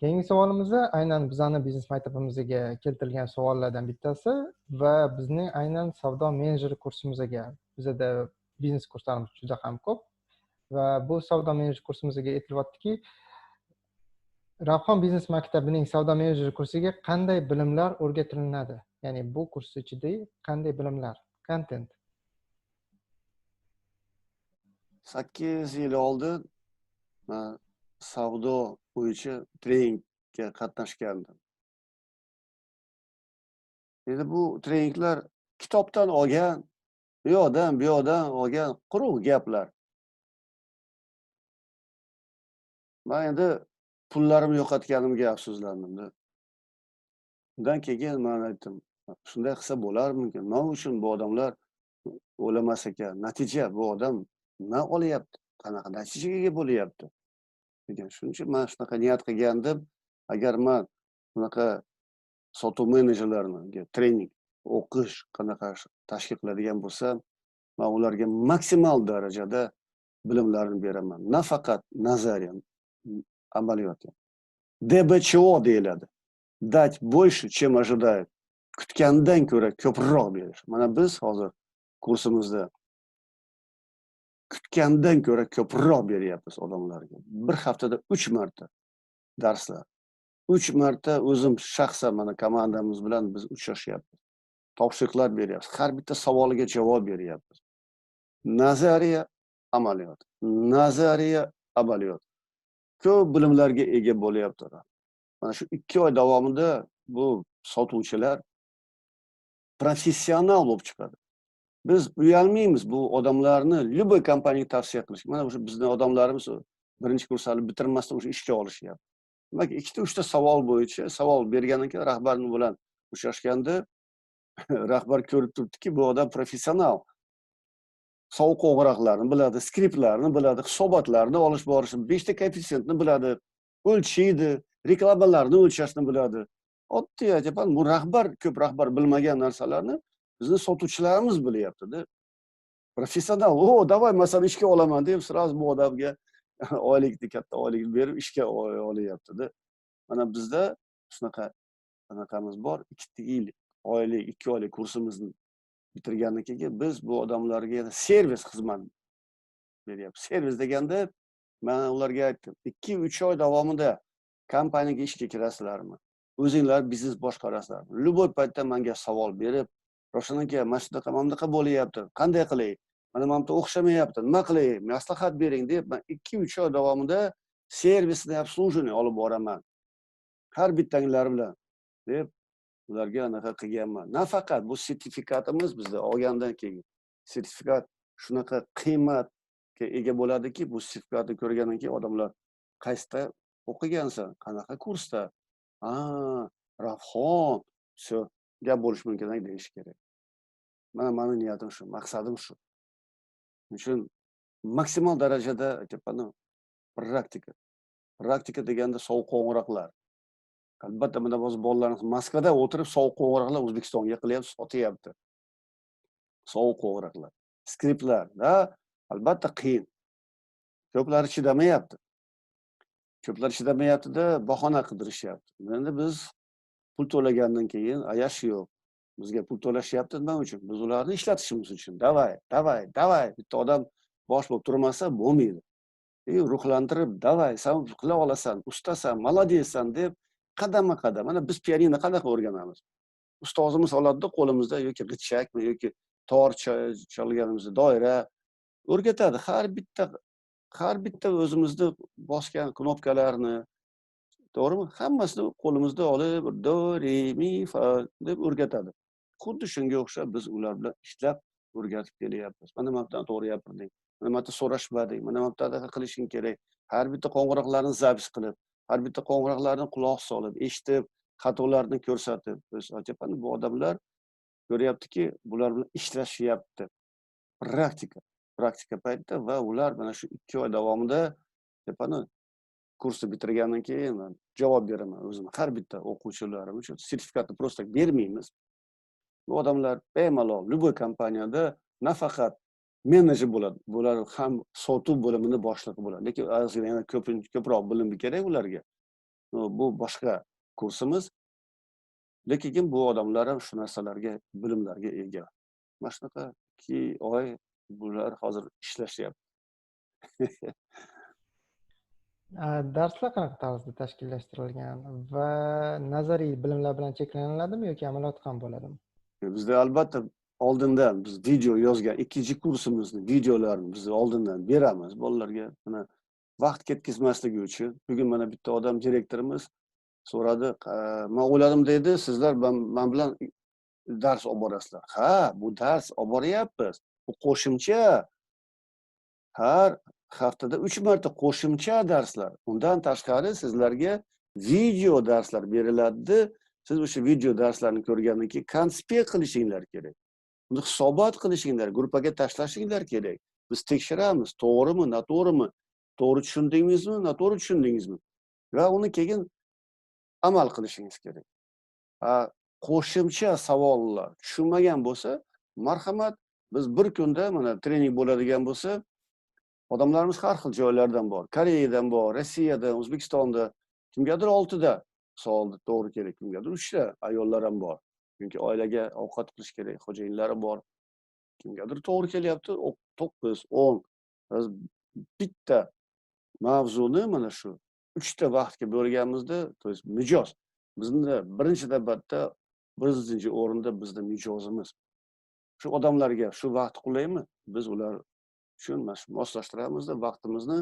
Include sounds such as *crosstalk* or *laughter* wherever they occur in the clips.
keyingi savolimiz aynan bizani biznes maktabimizga keltirilgan savollardan bittasi va bizning aynan savdo menejeri kursimizga bizada biznes kurslarimiz juda ham ko'p va bu savdo menejer kursimizga aytilyaptiki ravhon biznes maktabining savdo menejeri kursiga qanday bilimlar o'rgatilinadi ya'ni bu kurs ichida qanday bilimlar kontent sakkiz yil oldin man savdo bo'yicha treningga qatnashgandim endi bu treninglar kitobdan olgan bu yoqdan bu yoqdan olgan quruq gaplar. Man endi pullarimni yo'qotganimga afsuslandimda undan keyin man aytdim shunday qilsa bo'larmikin nima uchun bu odamlar o'lamas ekan? Natija bu odam nima olyapti. Qanaqa natijaga ega bo'lyapti. Degan shuning uchun man shunaqa niyat qilgandim agar man bunaqa sotuv menejerlariga trening o'qish qanaqa tashkil qiladigan bo'lsam man ularga maksimal darajada bilimlarni beraman nafaqat nazariya amaliyot dbcho deyiladi dать больше чем ожидают. Kutgandan ko'ra ko'proq berish mana biz hozir kursimizda kutgandan ko'ra ko'proq beryapmiz odamlarga. Bir haftada uch marta darslar uch marta o'zim shaxsan mana komandamiz bilan biz uchrashyapmiz. Topshiriqlar beryapmiz. Har bitta savoliga javob beryapmiz. Nazariya amaliyot. Nazariya amaliyot. Ko'p bilimlarga ega bo'lyaptilar mana shu ikki oy davomida bu sotuvchilar professional bo'lib chiqadi biz uyalmaymiz bu odamlarni. Любой kompaniyaga tavsiya qilish mana o'sha bizni odamlarimiz birinchi kurslarni bitirmasdan o'sha ishga olishyapti. Demak ikkita uchta savol bo'yicha savol bergandan keyin rahbarni bilan uchrashganda *laughs* rahbar ko'rib turibdiki bu odam professional. Sovuq qo'ng'iroqlarni biladi skriptlarni biladi hisobotlarni olish borishni beshta koeffitsiyentni biladi o'lchaydi reklamalarni o'lchashni biladi. Oddiy aytyapman bu rahbar ko'p rahbar bilmagan narsalarni bizni sotuvchilarimiz bilyaptida. Professional o давай man seni ishga olaman deb сразу bu odamga *laughs* oylikni katta oylikni berib ishga olyaptida. Mana bizda shunaqa anaqamiz bor. Ikki yil oylik ikki oylik kursimizni bitirgandan keyin biz bu odamlarga servis xizmat beryapmiz servis deganda man ularga aytdim ikki uch oy davomida kompaniyaga ishga kirasizlarmi? O'zinglar biznes boshqarasizlarmi? Любой paytda manga savol berib ravshan aka mana shunaqa mana bunaqa bo'lyapti. Qanday qilay? Mana mana bu o'xshamayapti. Nima qilay? Maslahat bering deb man ikki uch oy davomida servisni обслуживание olib boraman. Har bittanglar bilan deb ularga anaqa qilganman. Nafaqat bu sertifikatimiz bizda olgandan keyin sertifikat shunaqa qiymatga ega bo'ladiki bu sertifikatni ko'rgandan keyin odamlar qaysida o'qigansan? Qanaqa kursda? A ravxon все gap bo'lishi mumkin deyish kerak. Mana mani niyatim shu maqsadim shu. Shuning uchun maksimal darajada aytyapmanu praktika. Praktika deganda sovuq qo'ng'iroqlar. Albatta mana hozir bolalarimiz moskvada o'tirib sovuq qo'ng'iroqlar o'zbekistonga qilyapti sotyapti. Sovuq qo'ng'iroqlar skriptlar да albatta qiyin. Ko'plari chidamayapti. Ko'plar chidamayaptida bahona qidirishyapti endi biz pul to'lagandan keyin ayash yo'q. Bizga pul to'lashyapti nima uchun? Biz ularni ishlatishimiz uchun. Davay davay davay. Bitta odam bosh bo'lib turmasa bo'lmaydi. И ruhlantirib davay san qila olasan ustasan молодецsan deb qadama qadam mana biz pianino qanaqa o'rganamiz? Ustozimiz oladida qo'limizda yoki g'itchakmi yoki tor chalganimizda doira o'rgatadi. Har bitta har bitta o'zimizni bosgan knopkalarni to'g'rimi? Hammasini qo'limizda olib do re mi fa deb o'rgatadi. Xuddi shunga o'xshab biz ular bilan ishlab o'rgatib kelyapmiz. Mana bu yerdan to'g'ri gapirding mana bu yerda so'rashmading mana bu yerda anaqa qilishing kerak. Har bitta qo'ng'iroqlarni zapis qilib har bitta qo'ng'iroqlarni quloq solib eshitib xatolarni ko'rsatib biz aytyapman bu odamlar ko'ryaptiki bular bilan ishlashyapti praktika praktika paytida va ular mana shu ikki oy davomida aytyapmanu kursni bitirgandan keyin javob beraman o'zim har bitta o'quvchilarim uchun sertifikatni просто bermaymiz. Bu odamlar bemalol любой kompaniyada nafaqat menejer bo'ladi. Bular ham sotuv bo'limini boshlig'i bo'ladi. Lekin yana ko'proq bilim kerak ularga. Bu boshqa kursimiz. Lekin bu odamlar ham shu narsalarga bilimlarga ega? Mana shunaqa ikki oy bular hozir ishlashyapti. *laughs* Darslar qanaqa tarzda tashkillashtirilgan va nazariy bilimlar bilan cheklaniladimi yoki amaliyot ham bo'ladimi? Bizda albatta oldindan biz video yozgan ikkinchi kursimizni videolarini biz oldindan beramiz. Bolalarga mana vaqt ketkazmasligi uchun. Bugun mana bitta odam direktorimiz so'radi man o'yladim dedi sizlar man bilan dars olib borasizlar. Ha bu dars olib boryapmiz. Bu qo'shimcha har haftada uch marta qo'shimcha darslar. Undan tashqari sizlarga video darslar beriladi siz o'sha video darslarni ko'rgandan keyin konspekt qilishinglar kerak. Uni hisobot qilishinglar gruppaga tashlashinglar kerak. Biz tekshiramiz to'g'rimi noto'g'rimi? To'g'ri tushundingizmi noto'g'ri tushundingizmi? Va uni keyin amal qilishingiz kerak. Qo'shimcha savollar tushunmagan bo'lsa marhamat biz bir kunda mana trening bo'ladigan bo'lsa odamlarimiz har xil joylardan bor. Koreyadan bor rossiyadan o'zbekistonda kimgadir oltida savolni to'g'ri kerak kimgadir uchta ayollar ham bor chunki oilaga ovqat qilish kerak xo'jayinlari bor kimgadir to'g'ri kelyapti to'qqiz o'n bitta mavzuni mana shu uchta vaqtga bo'lganimizda то есть mijoz. Bizni birinchi navbatda birinchi o'rinda bizni mijozimiz shu odamlarga shu vaqt qulaymi? Biz ular uchun mana shu moslashtiramizda vaqtimizni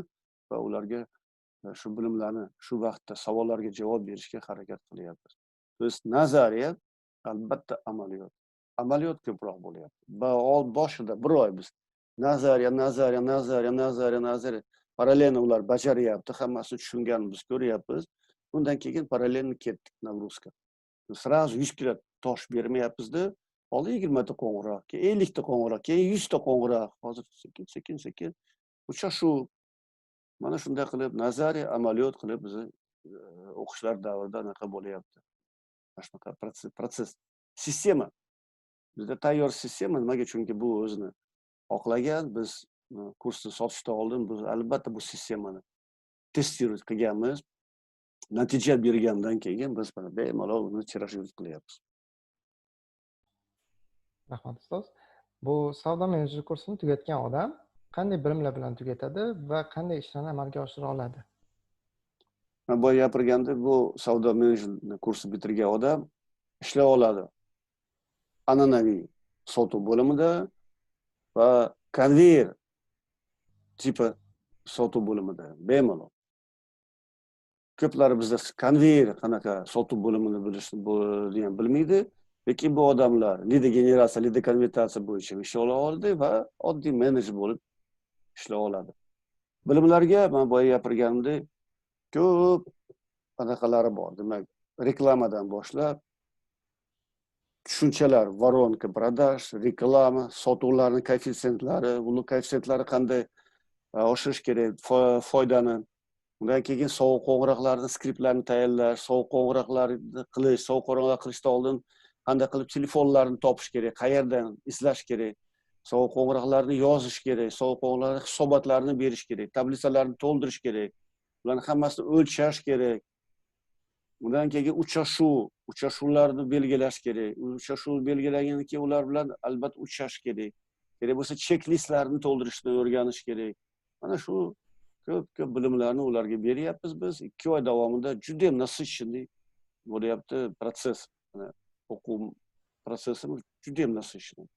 va ularga shu bilimlarni shu vaqtda savollarga javob berishga harakat qilyapmiz. То есть nazariya albatta amaliyot. Amaliyot ko'proq bo'lyapti. Boshida bir oy biz nazariya nazariya nazariya nazariya nazariya. Parallelno ular bajaryapti hammasini tushunganini biz ko'ryapmiz. Undan keyin parallelno ketdik nagрузка сразу yuz kilo tosh bermayapmizda. Oldin yigirmata qo'ng'iroq keyin ellikta qo'ng'iroq keyin yuzta qo'ng'iroq. Hozir sekin sekin sekin. Uchrashuv mana shunday qilib nazariy amaliyot qilib bizni e, o'qishlar davrida anaqa bo'lyapti. Mana shunaqa protsess sistema. Bizda tayyor sistema nimaga? Chunki bu o'zini oqlagan biz e, kursni sotishdan oldin biz albatta bu sistemani testировать qilganmiz. Natija bergandan keyin biz mana bemalol uni tirajyurt qilyapmiz. Rahmat ustoz. Bu savdo menejeri kursini tugatgan odam qanday bilimlar bilan tugatadi va qanday ishlarni amalga oshira oladi? Man boya gapirgandek bu savdo menejment kursi bitirgan odam ishlay oladi. An'anaviy sotuv bo'limida va konveyer tipi sotuv bo'limida bemalol. Ko'plari bizda konveyer qanaqa sotuv bo'limini bilishni ham bilmaydi lekin bu odamlar lida generatsiya lida konvertatsiya bo'yicha ishlay oladi va oddiy menejer bo'lib ishlay oladi. Bilimlarga man boya gapirganimdek ko'p anaqalari bor. Demak reklamadan boshlab tushunchalar воронка продаж reklama sotuvlarni koeffitsentlari uni koeffitsentlari qanday e, oshirish kerak foydani. Undan keyin sovuq qo'ng'iroqlarni skriptlarni tayyorlash sovuq qo'ng'iroqlarni qilish sovuq qo'ng'iroq qilishdan oldin qanday qilib telefonlarni topish kerak qayerdan izlash kerak sovuq qo'ng'iroqlarni yozish kerak sovuq qo'ng'iroqlar hisobotlarini berish kerak tablitsalarni to'ldirish kerak. Ularni hammasini o'lchash kerak. Undan keyin uchrashuv uchrashuvlarni belgilash kerak. Uchrashuv belgilagandan keyin ular bilan albatta uchrashish kerak. Kerak bo'lsa chek listlarni to'ldirishni o'rganish kerak. Mana shu ko'p ko'p bilimlarni ularga beryapmiz biz. Ikki oy davomida judayam насыщенный bo'lyapti protsess o'quv protsessimiz judayam насыщенный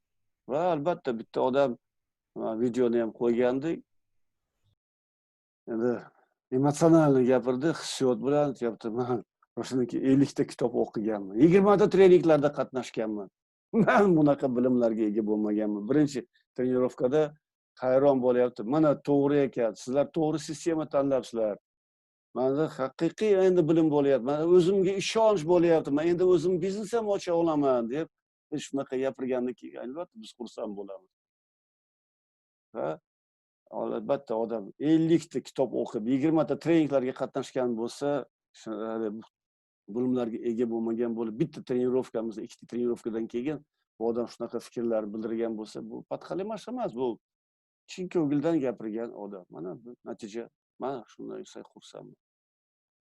va albatta bitta odam videoni ham qo'ygandik endi emotsionalniy gapirdi hissiyot bilan aytyapti man o'shaniki ellikta kitob o'qiganman yigirmata treninglarda qatnashganman. Man bunaqa bilimlarga ega bo'lmaganman. Birinchi trenirovkada hayron bo'lyapti. Mana to'g'ri ekan sizlar to'g'ri sistema tanlabsizlar. Manda haqiqiy endi bilim bo'lyapti. Mana o'zimga ishonch bo'lyapti. Man endi o'zim biznes ham ocha olaman deb shunaqa gapirgandan keyin albatta biz xursand bo'lamiz. Va albatta odam ellikta kitob o'qib yigirmata treninglarga qatnashgan bo'lsa bilimlarga ega bo'lmagan bo'lib bitta trenirovkamizda ikkita trenirovkadan keyin bu odam shunaqa fikrlar bildirgan bo'lsa bu podxalemash emas bu chin ko'ngildan gapirgan odam. Mana bu natija. Man shundan xursandman.